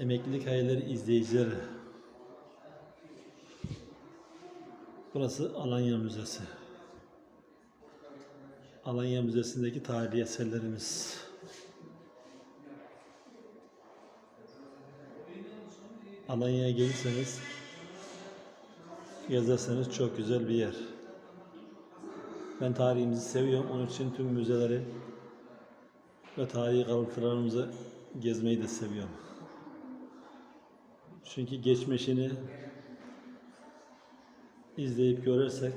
Emeklilik Hayalleri izleyicileri. Burası Alanya Müzesi. Alanya Müzesi'ndeki tarihi eserlerimiz. Alanya'ya gelirseniz gezerseniz çok güzel bir yer. Ben tarihimizi seviyorum. Onun için tüm müzeleri ve tarihi kalıntılarımızı gezmeyi de seviyorum. Çünkü geçmişini izleyip görürsek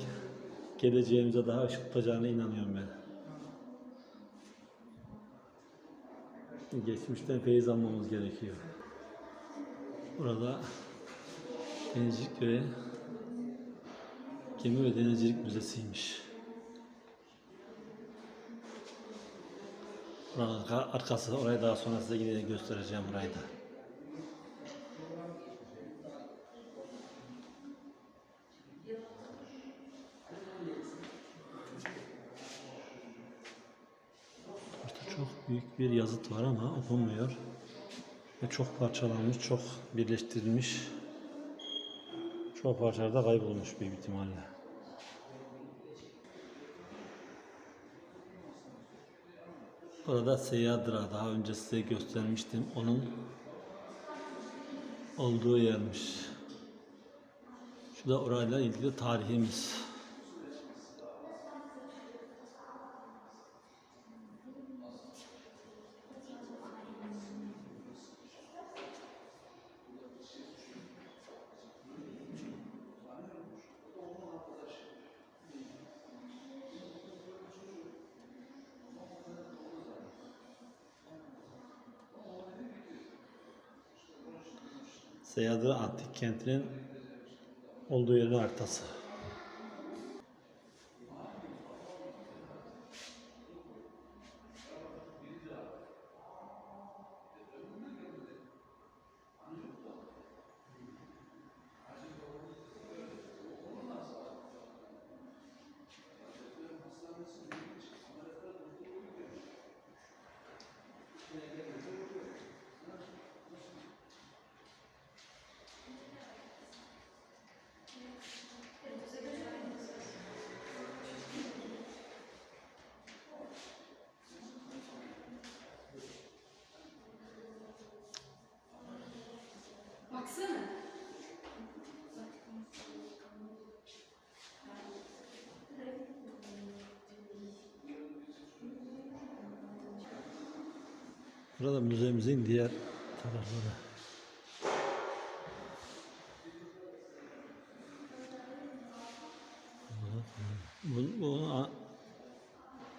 geleceğimize daha ışık tutacağına inanıyorum ben. Geçmişten feyiz almamız gerekiyor. Burada Denizcilik Köyü Gemi ve Denizcilik Müzesi'ymiş. Buranın arka- arkası, orayı daha sonra size yine göstereceğim burayı da. İşte çok büyük bir yazıt var ama okunmuyor. Ve çok parçalanmış, çok birleştirilmiş. Çok parçalarda kaybolmuş büyük ihtimalle. Burada Seyyadıra daha önce size göstermiştim. Onun olduğu yermiş. Şu da orayla ilgili tarihimiz. Seyyadıra Antik Kenti'nin olduğu yerin haritası. Baksana. Burada müzemizin diğer tarafları. Bu, bu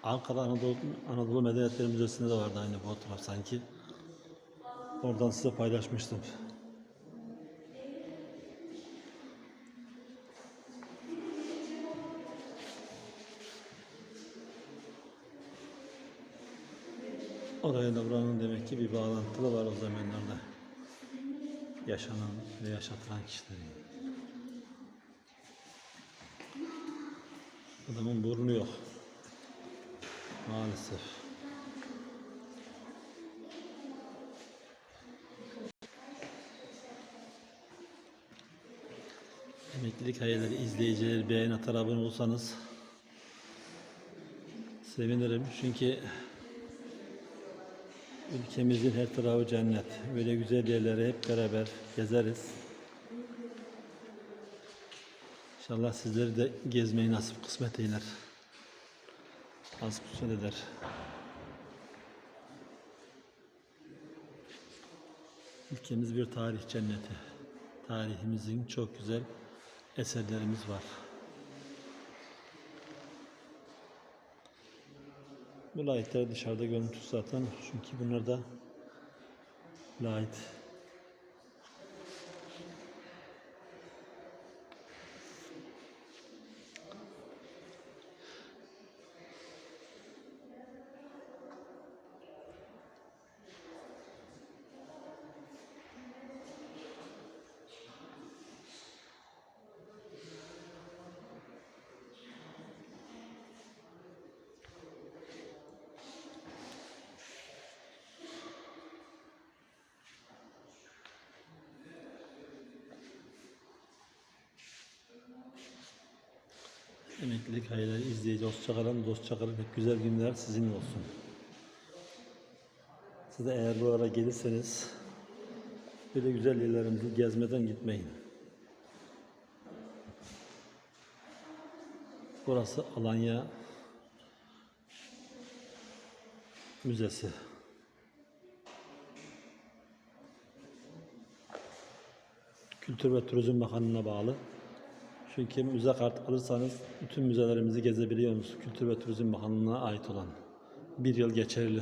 Ankara Anadolu, Anadolu Medeniyetleri Müzesi'nde de vardı aynı bu fotoğraf sanki. Oradan size paylaşmıştım. Oraya da buranın demek ki bir bağlantılı var o zamanlarda. Yaşanan ve yaşatılan kişilerin. Adamın burnu yok. Maalesef. Emeklilik hayalleri izleyicileri beğen atar abone olsanız sevinirim. Çünkü ülkemizin her tarafı cennet. Böyle güzel yerleri hep beraber gezeriz. İnşallah sizleri de gezmeyi nasip kısmet eyler. Nasip kısmet eder. Ülkemiz bir tarih cenneti. Tarihimizin çok güzel eserlerimiz var. Bu lightler dışarıda görüntüsü zaten çünkü bunlar da light. Emeklilik hayırları izleyici hoşçakalın, dostçakalın. Hep güzel günler sizinle olsun. Siz de eğer buralara gelirseniz böyle güzel yerlerimizi gezmeden gitmeyin. Burası Alanya Müzesi. Kültür ve Turizm Bakanlığı'na bağlı. Çünkü müze kart alırsanız bütün müzelerimizi gezebiliyorsunuz. Kültür ve Turizm Bakanlığı'na ait olan. Bir yıl geçerli.